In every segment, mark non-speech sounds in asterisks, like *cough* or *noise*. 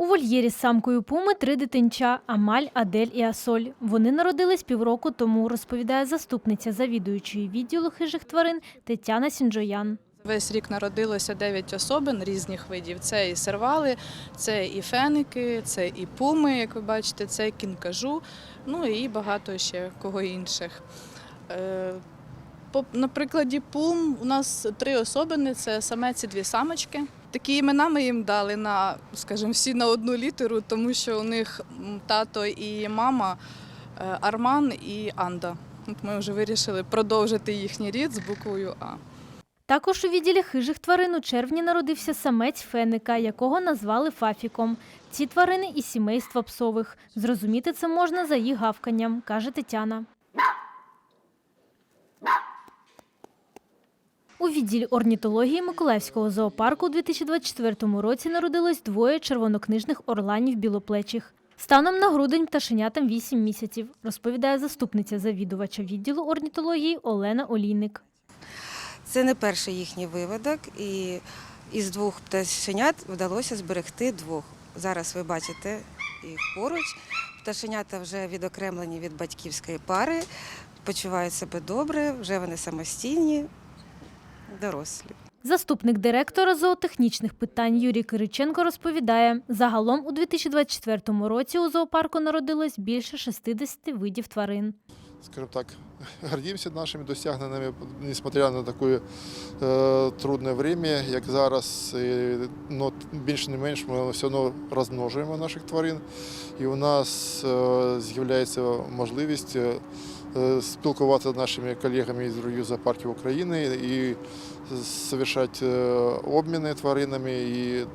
У вольєрі з самкою пуми три дитинча Амаль, Адель і Асоль. Вони народились півроку тому, розповідає заступниця завідуючої відділу хижих тварин Тетяна Сінджоян. Весь рік народилося 9 особин різних видів. Це і сервали, це і феники, це і пуми, як ви бачите, це кінкажу, ну і багато ще кого інших. Е, На прикладі пум у нас три особини: це самець і дві самочки. Такі імена ми їм дали на, скажімо, всі на одну літеру, тому що у них тато і мама е, Арман і Анда. От ми вже вирішили продовжити їхній рід з буквою А. Також у відділі хижих тварин у червні народився самець феника, якого назвали Фафіком. Ці тварини із сімейства псових. Зрозуміти це можна за їх гавканням, каже Тетяна. Відділі орнітології Миколаївського зоопарку у 2024 році народилось двоє червонокнижних орланів білоплечих. Станом на грудень пташенятам 8 місяців, розповідає заступниця завідувача відділу орнітології Олена Олійник. Це не перший їхній виводок, і із двох пташенят вдалося зберегти двох. Зараз ви бачите їх поруч. Пташенята вже відокремлені від батьківської пари, почувають себе добре, вже вони самостійні, дорослі. Заступник директора зоотехнічних питань Юрій Кириченко розповідає, загалом у 2024 році у зоопарку народилось більше 60 видів тварин. скажем так, *laughs* гордимся нашими досягненнями, несмотря на таке е, трудне время, як зараз. І, ну, більш не менш ми все одно розмножуємо наших тварин. І у нас е, з'являється можливість е, спілкуватися з нашими колегами із других зоопарків України і совершати е, обміни тваринами, і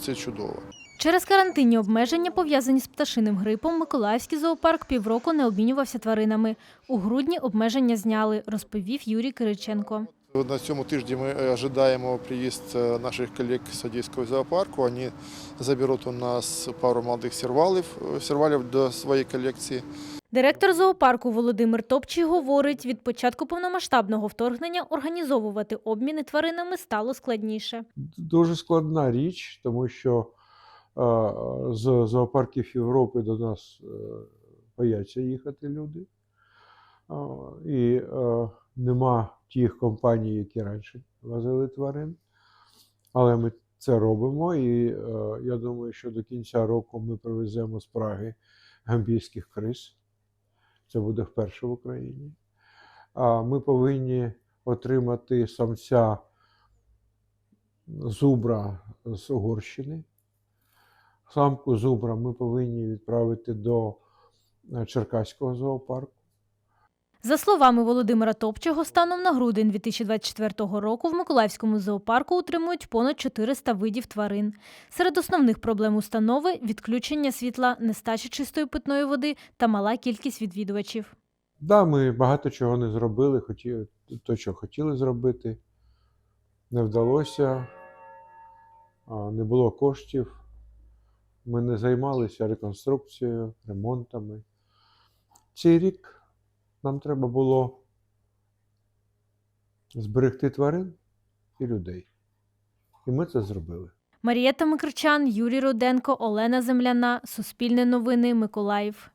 це чудово. Через карантинні обмеження, пов'язані з пташиним грипом, Миколаївський зоопарк півроку не обмінювався тваринами. У грудні обмеження зняли, розповів Юрій Кириченко. На цьому тижні ми е, ожидаємо приїзд е, наших колег з Одеського зоопарку. Вони заберуть у нас пару молодих сервалів, е, сервалів до своєї колекції. Директор зоопарку Володимир Топчий говорить, від початку повномасштабного вторгнення організовувати обміни тваринами стало складніше. дуже складна річ, тому що е, з зоопарків Європи до нас е, бояться їхати люди. Е, І нема тих компаній, які раніше возили тварин. Але ми це робимо, і я думаю, що до кінця року ми привеземо з Праги гамбійських криз. Це буде вперше в Україні. А ми повинні отримати самця зубра з Угорщини. Самку зубра ми повинні відправити до е, Черкаського зоопарку. За словами Володимира Топчого, станом на грудень 2024 року в Миколаївському зоопарку утримують понад 400 видів тварин. Серед основних проблем установи відключення світла, нестача чистої питної води та мала кількість відвідувачів. Да, ми багато чого не зробили, хотіли, то, що хотіли зробити, не вдалося, не було коштів. Ми не займалися реконструкцією, ремонтами. Цей рік нам треба було зберегти тварин і людей. І ми це зробили. Марієта Микричан, Юрій Руденко, Олена Земляна, Суспільне новини, Миколаїв.